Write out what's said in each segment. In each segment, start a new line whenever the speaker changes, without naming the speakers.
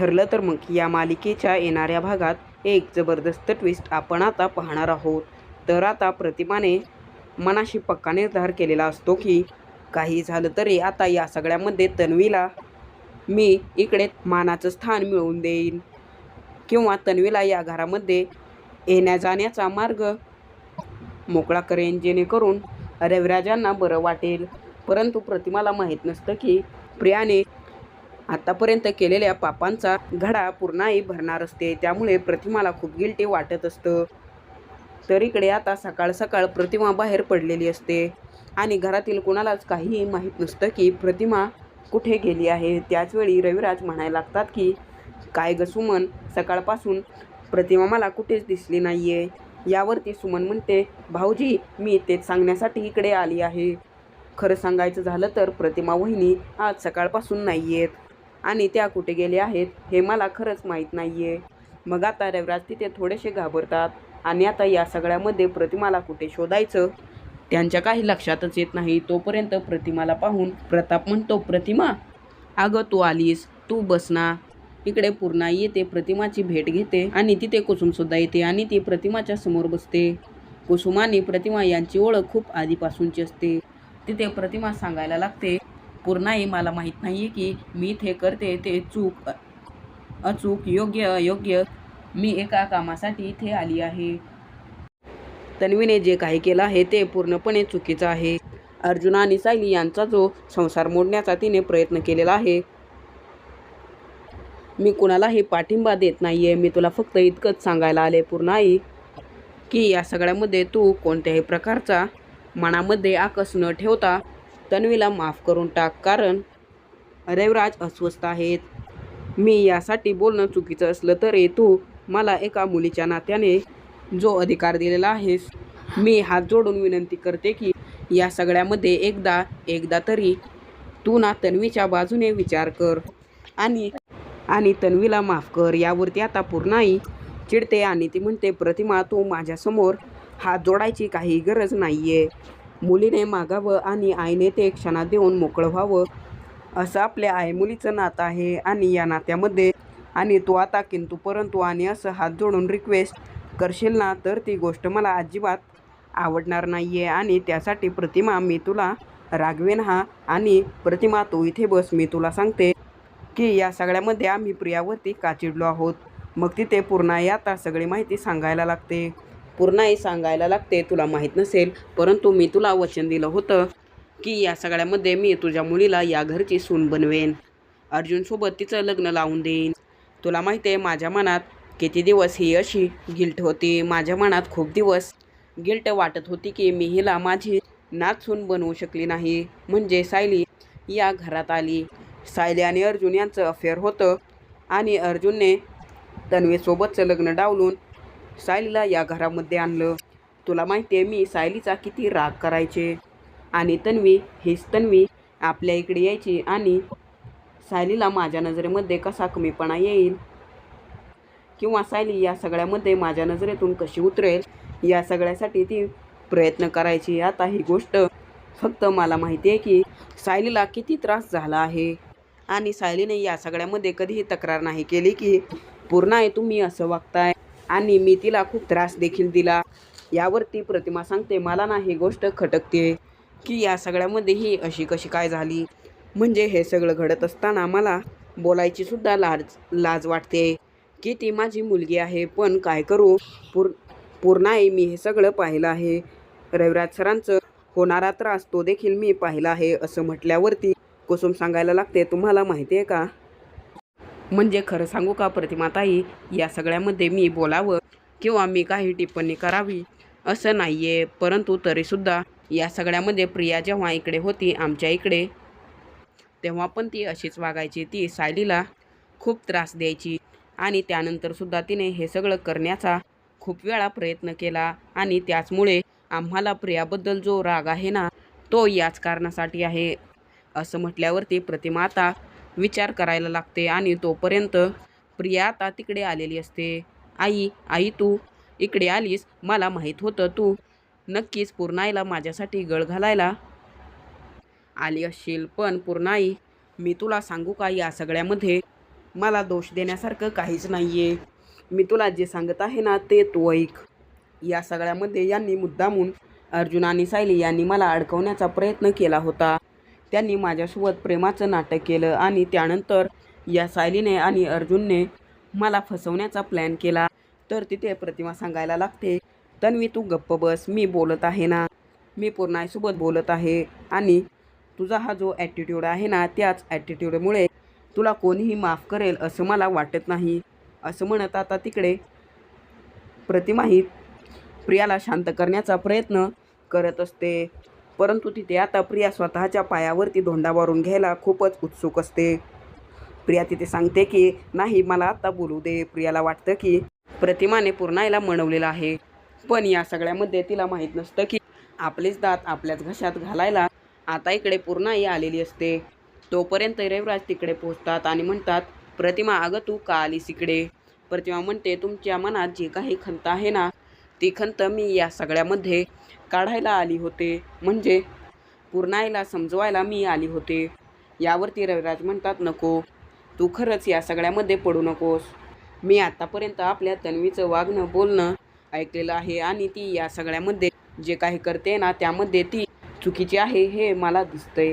ठरलं तर मग या मालिकेच्या येणाऱ्या भागात एक जबरदस्त ट्विस्ट आपण आता पाहणार आहोत. तर आता प्रतिमाने मनाशी पक्का निर्धार केलेला असतो की काही झालं तरी आता या सगळ्यामध्ये तन्वीला मी इकडे मानाचं स्थान मिळवून देईन. किंवा तन्वीला या घरामध्ये येण्या जाण्याचा मार्ग मोकळा करेन जेणेकरून रविराजांना बरं वाटेल. परंतु प्रतिमाला माहीत नसतं की प्रियाने आतापर्यंत केलेल्या पापांचा घडा पूर्णही भरणार असते. त्यामुळे प्रतिमाला खूप गिल्टी वाटत असतं. तर इकडे आता सकाळ सकाळ प्रतिमा बाहेर पडलेली असते. आणि घरातील कोणालाच काहीही माहीत नसतं की प्रतिमा कुठे गेली आहे. त्याचवेळी रविराज म्हणायला लागतात की काय ग सुमन सकाळपासून प्रतिमा मला कुठेच दिसली नाही आहे यावरती सुमन म्हणते भाऊजी मी तेच सांगण्यासाठी इकडे आली आहे. खरं सांगायचं झालं तर प्रतिमा वहिनी आज सकाळपासून नाही आहेत आणि त्या कुठे गेल्या आहेत हे मला खरंच माहीत नाही आहे मग आता रविराज तिथे थोडेसे घाबरतात आणि आता या सगळ्यामध्ये प्रतिमाला कुठे शोधायचं? त्यांच्या काही लक्षातच येत नाही. तोपर्यंत प्रतिमाला पाहून प्रताप म्हणतो प्रतिमा अगं तू आलीस तू बसना इकडे पूर्णा येते प्रतिमाची भेट घेते आणि तिथे कुसुमसुद्धा येते आणि ती प्रतिमाच्या समोर बसते. कुसुम आणि प्रतिमा यांची ओळख खूप आधीपासूनची असते. तिथे प्रतिमा सांगायला लागते पूर्णाई मला माहीत नाही आहे की मी ते करते ते चूक अचूक योग्य अयोग्य. मी एका कामासाठी इथे आली आहे. तन्वीने जे काही केलं आहे ते पूर्णपणे चुकीचं आहे. अर्जुन आणि सायली यांचा जो संसार मोडण्याचा तिने प्रयत्न केलेला आहे. मी कुणालाही पाठिंबा देत नाही आहे मी तुला फक्त इतकंच सांगायला आले पूर्ण आई की या सगळ्यामध्ये तू कोणत्याही प्रकारचा मनामध्ये आकस न ठेवता तन्वीला माफ करून टाक कारण रेवराज अस्वस्थ आहेत. मी यासाठी बोलणं चुकीचं असलं तरी तू मला एका मुलीच्या नात्याने जो अधिकार दिलेला आहेस मी हात जोडून विनंती करते की या सगळ्यामध्ये एकदा एकदा तरी तू ना तन्वीच्या बाजूने विचार कर. आणि आणि तन्वीला माफ कर यावरती आता पूर्णाई चिडते आणि ती म्हणते प्रतिमा तू माझ्यासमोर हात जोडायची काही गरज नाही आहे मुलीने मागावं आणि आईने ते क्षणात देऊन मोकळं व्हावं असं आपल्या आई मुलीचं नातं आहे आणि या नात्यामध्ये. आणि तू आता किंतु परंतु आणि असं हात जोडून रिक्वेस्ट करशील ना तर ती गोष्ट मला अजिबात आवडणार नाही आहे आणि त्यासाठी प्रतिमा मी तुला रागवेन हा. आणि प्रतिमा तू इथे बस मी तुला सांगते की या सगळ्यामध्ये आम्ही प्रियावरती काचिडलो आहोत. मग तिथे पूर्णाई आता सगळी माहिती सांगायला लागते. पूर्णही सांगायला लागते तुला माहीत नसेल परंतु मी तुला वचन दिलं होतं की या सगळ्यामध्ये मी तुझ्या मुलीला या घरची सून बनवेन. अर्जुनसोबत तिचं लग्न लावून देईन. तुला माहिती आहे माझ्या मनात किती दिवस ही अशी गिल्ट होती. माझ्या मनात खूप दिवस गिल्ट वाटत होती की मी हिला माझी नात सून बनवू शकली नाही. म्हणजे सायली या घरात आली. सायली आणि अर्जुन यांचं अफेअर होतं आणि अर्जुनने तन्वीसोबतचं लग्न डावलून सायलीला या घरामध्ये आणलं. तुला माहिती आहे मी सायलीचा किती राग करायचे. आणि तन्वी हीच तन्वी आपल्या इकडे यायची आणि सायलीला माझ्या नजरेमध्ये कसा कमीपणा येईल? किंवा सायली या सगळ्यामध्ये माझ्या नजरेतून कशी उतरेल? या सगळ्यासाठी ती प्रयत्न करायची. आता ही गोष्ट फक्त मला माहिती आहे की सायलीला किती त्रास झाला आहे. आणि सायलीने या सगळ्यामध्ये कधीही तक्रार नाही केली की पूर्ण आहे तुम्ही असं वागताय. आणि मी तिला खूप त्रास देखील दिला. यावरती प्रतिमा सांगते मला ना ही गोष्ट खटकते की या सगळ्यामध्ये ही अशी कशी काय झाली? म्हणजे हे सगळं घडत असताना मला बोलायची सुद्धा लाज लाज वाटते की ती माझी मुलगी आहे पण काय करू? पूर पूर्ण आहे मी हे सगळं पाहिलं आहे. रविराज सरांचं होणारा त्रास तो देखील मी पाहिला आहे असं म्हटल्यावरती कुसुम सांगायला लागते तुम्हाला माहिती आहे का? म्हणजे खरं सांगू का प्रतिमाताई या सगळ्यामध्ये मी बोलावं किंवा मी काही टिप्पणी करावी असं नाही आहे परंतु तरीसुद्धा या सगळ्यामध्ये प्रिया जेव्हा इकडे होती आमच्या इकडे तेव्हा पण ती अशीच वागायची. ती सायलीला खूप त्रास द्यायची आणि त्यानंतरसुद्धा तिने हे सगळं करण्याचा खूप वेळा प्रयत्न केला आणि त्याचमुळे आम्हाला प्रियाबद्दल जो राग आहे ना तो याच कारणासाठी आहे. असं म्हटल्यावरती प्रतिमा आता विचार करायला लागते आणि तोपर्यंत प्रिया आता तिकडे आलेली असते. आई आई तू इकडे आलीस? मला माहीत होतं तू नक्कीच पूर्णाईला माझ्यासाठी गळ घालायला आली असशील. पण पूर्णाई मी तुला सांगू का या सगळ्यामध्ये? मला दोष देण्यासारखं काहीच नाही आहे मी तुला जे सांगत आहे ना ते तू ऐक. या सगळ्यामध्ये यांनी मुद्दामून अर्जुन आणि सायली यांनी मला अडकवण्याचा प्रयत्न केला होता. त्यांनी माझ्यासोबत प्रेमाचं नाटक केलं आणि त्यानंतर या सायलीने आणि अर्जुनने मला फसवण्याचा प्लॅन केला. तर तिथे प्रतिमा सांगायला लागते तन्वी तू गप्प बस मी बोलत आहे ना. मी पूर्णाईसोबत बोलत आहे आणि तुझा हा जो ॲटिट्यूड आहे ना त्याच ॲटिट्यूडमुळे तुला कोणीही माफ करेल असं मला वाटत नाही. असं म्हणत आता तिकडे प्रतिमाही प्रियाला शांत करण्याचा प्रयत्न करत असते. परंतु तिथे आता प्रिया स्वतःच्या पायावरती धोंडा मारून घ्यायला खूपच उत्सुक असते. प्रिया तिथे सांगते की नाही मला आत्ता बोलू दे. प्रियाला वाटतं की प्रतिमाने पूर्णायला म्हणवलेलं आहे. पण या सगळ्यामध्ये तिला माहीत नसतं की आपलेच दात आपल्याच घशात घालायला आता इकडे पूर्णाई आलेली असते. तोपर्यंत रविराज तिकडे पोहोचतात आणि म्हणतात प्रतिमा अगं तू का आलीस इकडे? प्रतिमा म्हणते तुमच्या मनात जी काही खंत आहे ना ती खंत मी या सगळ्यामध्ये काढायला आली होते. म्हणजे पूर्णायला समजवायला मी आली होते. यावरती रविराज म्हणतात नको. तू खरंच या सगळ्यामध्ये पडू नकोस. मी आतापर्यंत आपल्या तन्वीचं वागणं बोलणं ऐकलेलं आहे आणि ती या सगळ्यामध्ये जे काही करते ना त्यामध्ये ती चुकीची आहे हे मला दिसतंय.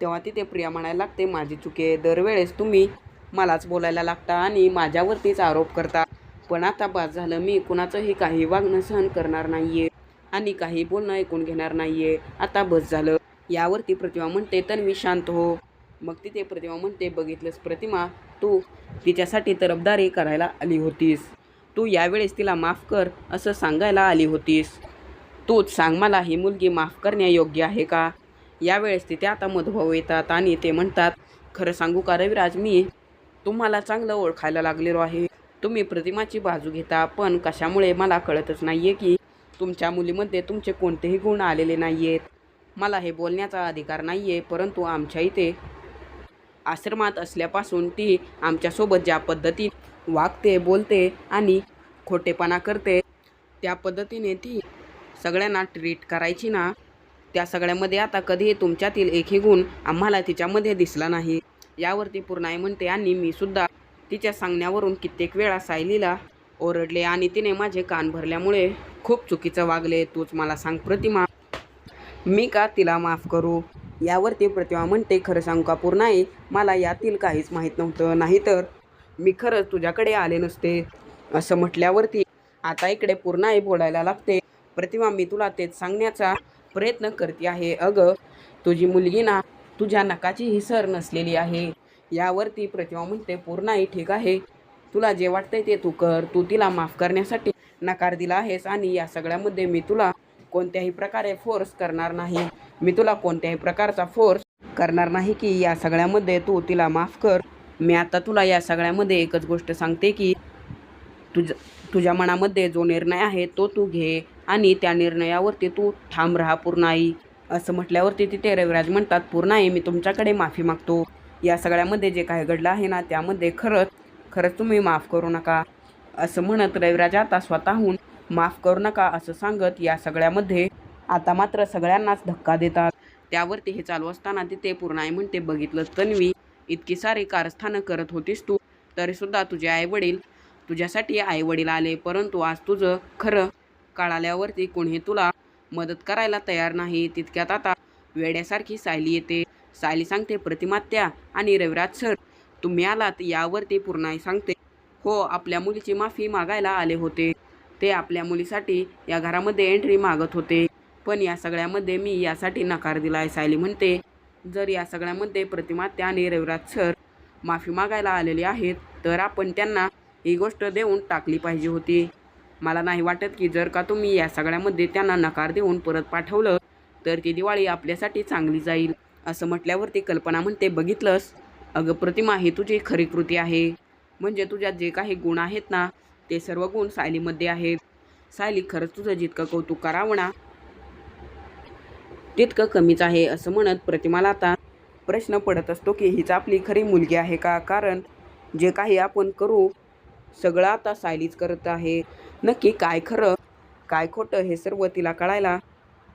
तेव्हा तिथे प्रिया म्हणायला लागते माझी चुकी आहे. दरवेळेस तुम्ही मलाच बोलायला लागता आणि माझ्यावरतीच आरोप करता. पण आता बाद झालं. मी कुणाचंही काही वागणं सहन करणार नाहीये आणि काही बोलणं ऐकून घेणार नाहीये. आता बस झालं. यावरती प्रतिमा म्हणते तन्वी शांत हो. मग तिथे प्रतिमा म्हणते बघितलंस प्रतिमा? तू तिच्यासाठी तरफदारी करायला आली होतीस. तू यावेळेस तिला माफ कर असं सांगायला आली होतीस. तूच सांग मला ही मुलगी माफ करण्यायोग्य आहे का? यावेळेस तिथे आता मधुभाऊ येतात आणि ते म्हणतात खरं सांगू का रविराज मी तुम्हाला चांगलं ओळखायला लागलेलो आहे. तुम्ही प्रतिमाची बाजू घेता पण कशामुळे? मला कळतच नाही आहे की तुमच्या मुलीमध्ये तुमचे कोणतेही गुण आलेले नाही आहेत मला हे बोलण्याचा अधिकार नाही आहे परंतु आमच्या इथे आश्रमात असल्यापासून ती आमच्यासोबत ज्या पद्धतीत वागते बोलते आणि खोटेपणा करते त्या पद्धतीने ती सगळ्यांना ट्रीट करायची ना? त्या सगळ्यामध्ये आता कधीही तुमच्यातील एकही गुण आम्हाला तिच्यामध्ये दिसला नाही. यावरती पूर्णाई म्हणते आणि मी सुद्धा तिच्या सांगण्यावरून कित्येक वेळा सायलीला ओरडले आणि तिने माझे कान भरल्यामुळे खूप चुकीचं वागले. तूच मला सांग प्रतिमा. मी का तिला माफ करू? यावरती प्रतिमा म्हणते खरं सांगू का पूर्ण नाही मला यातील काहीच माहीत नव्हतं. नाहीतर मी खरंच तुझ्याकडे आले नसते. असं म्हटल्यावरती आता इकडे पूर्णाई बोलायला लागते. प्रतिमा मी तुला तेच सांगण्याचा प्रयत्न करते आहे. अगं तुझी मुलगी ना तुझ्या नकाची ही सर नसलेली आहे. यावरती प्रतिमा म्हणते पूर्णाई ठीक आहे. तुला जे वाटतंय ते तू कर. तू तिला माफ करण्यासाठी नकार दिला आहेस आणि या सगळ्यामध्ये मी तुला कोणत्याही प्रकारे फोर्स करणार नाही. मी तुला कोणत्याही प्रकारचा फोर्स करणार नाही की या सगळ्यामध्ये तू तिला माफ कर. मी आता तुला या सगळ्यामध्ये एकच गोष्ट सांगते की तुझ तुझ्या मनामध्ये जो निर्णय आहे तो तू घे आणि त्या निर्णयावरती तू ठाम राहा पूर्णाई. असं म्हटल्यावरती तिथे रविराज म्हणतात पूर्णाई मी तुमच्याकडे माफी मागतो. या सगळ्यामध्ये जे काही घडलं आहे ना त्यामध्ये खरंच खरंच तुम्ही माफ करू नका. असं म्हणत रविराज आता स्वतःहून माफ करू नका असं सांगत या सगळ्यामध्ये आता मात्र सगळ्यांनाच धक्का देतात. त्यावरती हे चालू असताना तिथे पूर्णाई म्हणते बघितलं तन्वी इतकी सारी कारस्थानं करत होतीस तू. तरीसुद्धा तुझे आईवडील तुझ्यासाठी आईवडील आले परंतु आज तुझं खरं कळाल्यावरती कोणी तुला मदत करायला तयार नाही. तितक्यात आता वेड्यासारखी सायली येते. सायली सांगते प्रतिमात्या आणि रविराज सर तुम्ही आलात यावरती पूर्णाई सांगते. हो आपल्या मुलीची माफी मागायला आले होते. ते आपल्या मुलीसाठी या घरामध्ये एंट्री मागत होते. पण या सगळ्यामध्ये मी यासाठी नकार दिला आहे सायली म्हणते. जर या सगळ्यामध्ये प्रतिमात्या आणि रविराज सर माफी मागायला आलेले आहेत तर आपण त्यांना ही गोष्ट देऊन टाकली पाहिजे होती. मला नाही वाटत की जर का तुम्ही या सगळ्यामध्ये त्यांना नकार देऊन परत पाठवलं तर ती दिवाळी आपल्यासाठी चांगली जाईल. असं म्हटल्यावर ती कल्पना म्हणते बघितलंस? अगं प्रतिमा ही तुझी खरी कृती आहे. म्हणजे तुझ्यात जे काही गुण आहेत ना ते सर्व गुण सायलीमध्ये आहेत. सायली खरंच तुझं जितकं कौतुक करावं ना तितकं कमीच आहे असं म्हणत प्रतिमाला आता प्रश्न पडत असतो की हीच आपली खरी मुलगी आहे का? कारण जे काही आपण करू सगळं आता सायलीच करत आहे. नक्की काय खरं काय खोटं हे सर्व तिला कळायला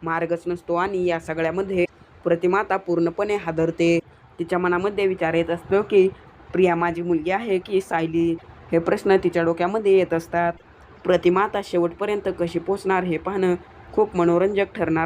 मार्गच नसतो आणि या सगळ्यामध्ये प्रतिमाता पूर्णपणे हादरते. तिच्या मनामध्ये विचार येत असतो की प्रिया माझी मुलगी आहे की सायली? हे प्रश्न तिच्या डोक्यामध्ये येत असतात. प्रतिमाता शेवटपर्यंत कशी पोचणार हे पाहणं खूप मनोरंजक ठरणार